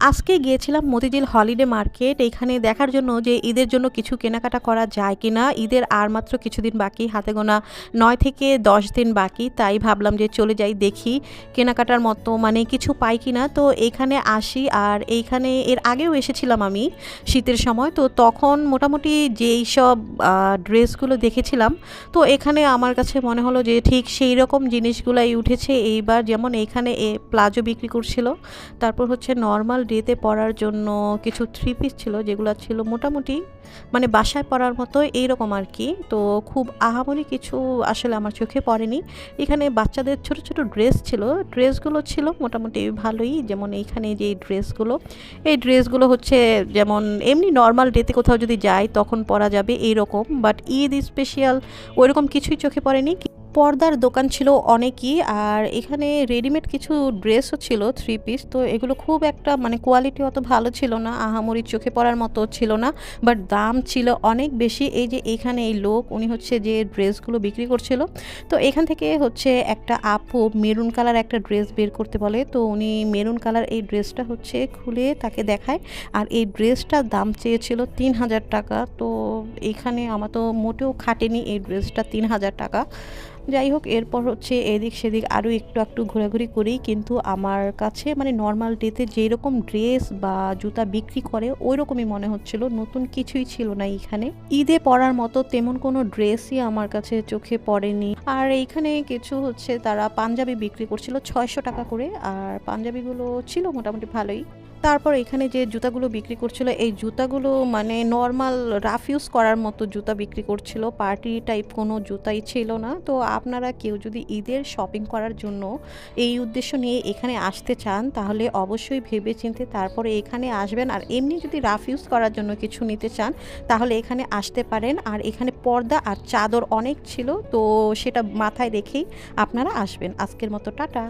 আজকে গিয়েছিলাম Motijheel holiday market. এখানে দেখার জন্য যে ঈদের জন্য কিছু কেনাকাটা করা যায় কি না ঈদের আর মাত্র কিছুদিন বাকি, হাতে গোনা নয় থেকে দশ দিন বাকি। তাই ভাবলাম যে চলে যাই, দেখি কেনাকাটার মতো মানে কিছু পাই কি না তো এইখানে আসি আর এইখানে এর আগেও এসেছিলাম আমি শীতের সময়। তো তখন মোটামুটি যেই সব ড্রেসগুলো দেখেছিলাম, তো এখানে আমার কাছে মনে হলো যে ঠিক সেই রকম জিনিসগুলাই উঠেছে। এইবার যেমন এইখানে এ প্লাজো বিক্রি করছিল, তারপর হচ্ছে নর্মাল ডেতে পরার জন্য কিছু থ্রি পিস ছিল, যেগুলো ছিল মোটামুটি মানে বাসায় পরার মতো এইরকম আর কি। তো খুব আহামরি কিছু আসলে আমার চোখে পড়েনি। এখানে বাচ্চাদের ছোট ছোট ড্রেস ছিল। ড্রেসগুলো ছিল মোটামুটি ভালোই। যেমন এইখানে যে ড্রেসগুলো এই ড্রেসগুলো হচ্ছে যেমন এমনি নর্মাল ডেতে কোথাও যদি যাই তখন পরা যাবে এইরকম। বাট ঈদ স্পেশাল ওইরকম কিছুই চোখে পড়েনি। পর্দার দোকান ছিল অনেকই, আর এখানে রেডিমেড কিছু ড্রেসও ছিল থ্রি পিস তো এগুলো খুব একটা মানে কোয়ালিটি অত ভালো ছিল না, আহামরি চোখে পড়ার মতো ছিল না বাট দাম ছিল অনেক বেশি। এই যে এখানে এই লোক, উনি হচ্ছে যে ড্রেসগুলো বিক্রি করছিল, তো এখান থেকে হচ্ছে একটা আপু মেরুন কালার একটা ড্রেস বের করতে বলে, তো উনি মেরুন কালার এই ড্রেসটা হচ্ছে খুলে তাকে দেখায়, আর এই ড্রেসটার দাম চেয়েছিল তিন হাজার টাকা, তো এখানে আমার তো মোটেও খাটেনি এই ড্রেসটা তিন হাজার টাকা। যাই হোক, এরপর হচ্ছে এদিক সেদিক আরও একটু একটু ঘোরাঘুরি করি কিন্তু আমার কাছে মানে নর্মাল ডেতে যেই রকম ড্রেস বা জুতা বিক্রি করে ওই রকমই মনে হচ্ছিল। নতুন কিছুই ছিল না এখানে ঈদে পরার মতো তেমন কোনো ড্রেসই আমার কাছে চোখে পড়েনি। আর এইখানে কিছু হচ্ছে তারা পাঞ্জাবি বিক্রি করছিল ছয়শো টাকা করে। আর পাঞ্জাবিগুলো ছিল মোটামুটি ভালোই। তারপর এখানে যে জুতাগুলো বিক্রি করছিল, এই জুতাগুলো মানে নর্মাল রাফ ইউজ করার মতো জুতা বিক্রি করছিল। পার্টি টাইপ কোনো জুতাই ছিল না। তো আপনারা কেউ যদি ঈদের শপিং করার জন্য এই উদ্দেশ্য নিয়ে এখানে আসতে চান, তাহলে অবশ্যই ভেবে চিনতে তারপরে এখানে আসবেন। আর এমনি যদি রাফ ইউজ করার জন্য কিছু নিতে চান, তাহলে এখানে আসতে পারেন। আর এখানে পর্দা আর চাদর অনেক ছিল, তো সেটা মাথায় রেখেই আপনারা আসবেন। আজকের মতো, টাটা।